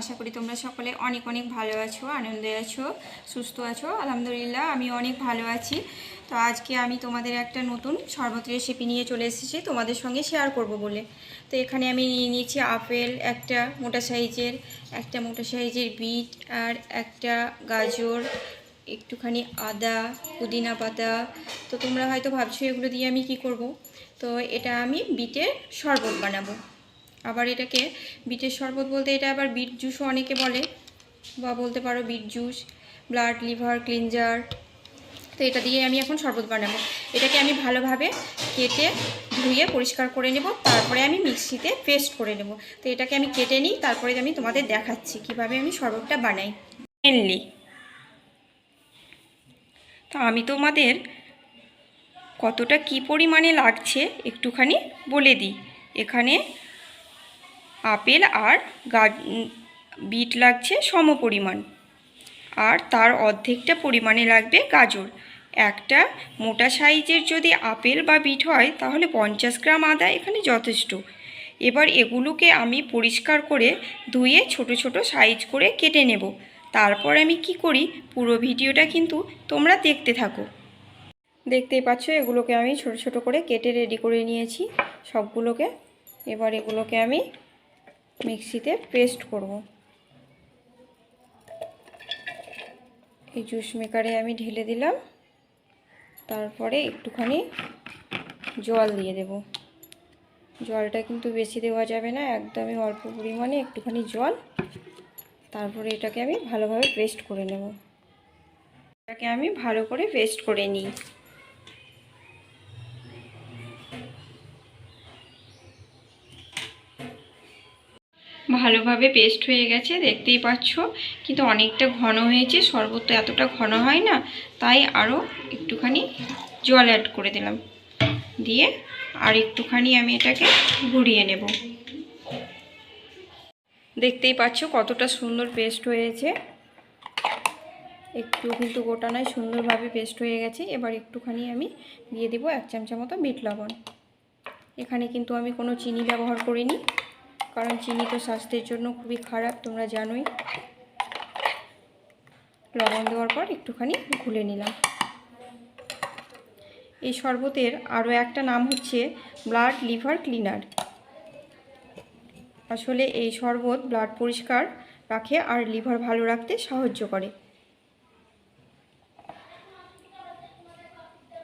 আশা করি তোমরা সকলে অনেক অনেক ভালো আছো, আনন্দে আছো, সুস্থ আছো। আলহামদুলিল্লাহ আমি অনেক ভালো আছি। তো আজকে আমি তোমাদের একটা নতুন শরবত রেসিপি নিয়ে চলে এসেছি, তোমাদের সঙ্গে শেয়ার করব বলে। তো এখানে আমি নিয়ে নিয়েছি আপেল, একটা মোটা সাইজের, একটা মোটা সাইজের বিট, আর একটা গাজর, একটুখানি আদা, পুদিনা পাতা। তো তোমরা হয়তো ভাবছ এগুলো দিয়ে আমি কি করব? তো এটা আমি বিটের শরবত বানাবো। আবার এটাকে বিটের শরবত বলতে এটা আবার বিট জুসও অনেকে বলে, বা বলতে পারো beet juice, blood, liver, cleanser. তো এটা দিয়ে আমি এখন শরবত বানাবো। এটাকে আমি ভালোভাবে কেটে ধুয়ে পরিষ্কার করে নেব, তারপরে আমি মিক্সিতে পেস্ট করে নেব। তো এটাকে আমি কেটে নিই, তারপরে আমি তোমাদের দেখাচ্ছি কীভাবে আমি শরবতটা বানাই। মেনলি তো আমি তোমাদের কতটা কি পরিমাণে লাগছে একটুখানি বলে দিই। এখানে আপেল আর গা বিট লাগছে সম পরিমাণ। আর তার অর্ধেকটা পরিমাণে লাগবে গাজর। একটা মোটা সাইজের যদি আপেল বা বিট হয়, তাহলে পঞ্চাশ গ্রাম আদা এখানে যথেষ্ট। এবার এগুলোকে আমি পরিষ্কার করে ধুয়ে ছোট ছোট সাইজ করে কেটে নেব। তারপর আমি কি করি, পুরো ভিডিওটা কিন্তু তোমরা দেখতে থাকো। দেখতেই পাচ্ছ, এগুলোকে আমি ছোট ছোট করে কেটে রেডি করে নিয়েছি সবগুলোকে। এবার এগুলোকে আমি মিক্সিতে পেস্ট করব। এই জুস মেকারে আমি ঢেলে দিলাম। তারপরে একটুখানি জল দিয়ে দেব। জলটা কিন্তু বেশি দেওয়া যাবে না, একদমই অল্প পরিমাণে একটুখানি জল। তারপরে এটাকে আমি ভালোভাবে পেস্ট করে নেব। এটাকে আমি ভালো করে পেস্ট করে নিই। ভালোভাবে পেস্ট হয়ে গেছে, দেখতেই পাচ্ছ। কিন্তু অনেকটা ঘন হয়েছে শরবত এতটা ঘন হয় না, তাই আরও একটুখানি জল অ্যাড করে দিলাম। দিয়ে আর একটুখানি আমি এটাকে ঘুরিয়ে নেব। দেখতেই পাচ্ছ কতটা সুন্দর পেস্ট হয়েছে। একটু কিন্তু গোটা নয়, সুন্দরভাবে পেস্ট হয়ে গেছে। এবার একটুখানি আমি দিয়ে দিব এক চামচা মতো বিট লবণ। এখানে কিন্তু আমি কোনো চিনি ব্যবহার করিনি। কারণ চিনি তো স্বাস্থ্যের জন্য খুবই খারাপ, তোমরা জানোই। লবণ দেওয়ার পর একটুখানি ঘুলে নিলাম। এই শরবতের আরও একটা নাম হচ্ছে ব্লাড লিভার ক্লিনার। আসলে এই শরবত ব্লাড পরিষ্কার রাখে আর লিভার ভালো রাখতে সাহায্য করে।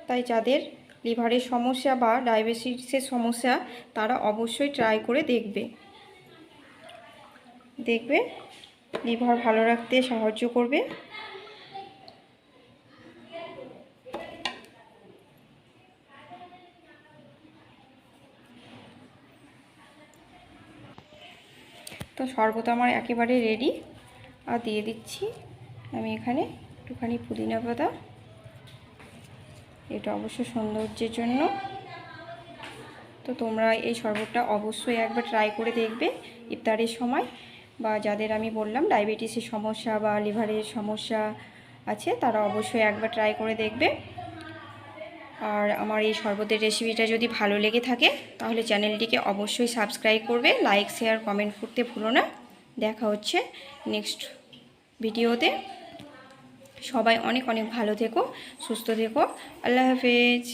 তাই যাদের লিভারের সমস্যা বা ডায়াবেটিসের সমস্যা, তারা অবশ্যই ট্রাই করে দেখবে। দেখবে, লিভার ভালো রাখতে সাহায্য করবে। তো শরবত আমার একেবারে রেডি আর দিয়ে দিচ্ছি আমি এখানে একটুখানি পুদিনা পাতা। এটা অবশ্য সৌন্দর্যের জন্য। তো তোমরা এই শরবতটা অবশ্যই একবার ট্রাই করে দেখবে ইফতারের সময়। বা যাদের আমি বললাম, ডায়াবেটিসের সমস্যা বা লিভারের সমস্যা আছে, তারা অবশ্যই একবার ট্রাই করে দেখবে। আর আমার এই শরবতের রেসিপিটা যদি ভালো লেগে থাকে, তাহলে চ্যানেলটিকে অবশ্যই সাবস্ক্রাইব করবে লাইক শেয়ার কমেন্ট করতে ভুলো না। দেখা হচ্ছে নেক্সট ভিডিওতে সবাই অনেক অনেক ভালো থেকো, সুস্থ থেকো। আল্লাহ হাফেজ।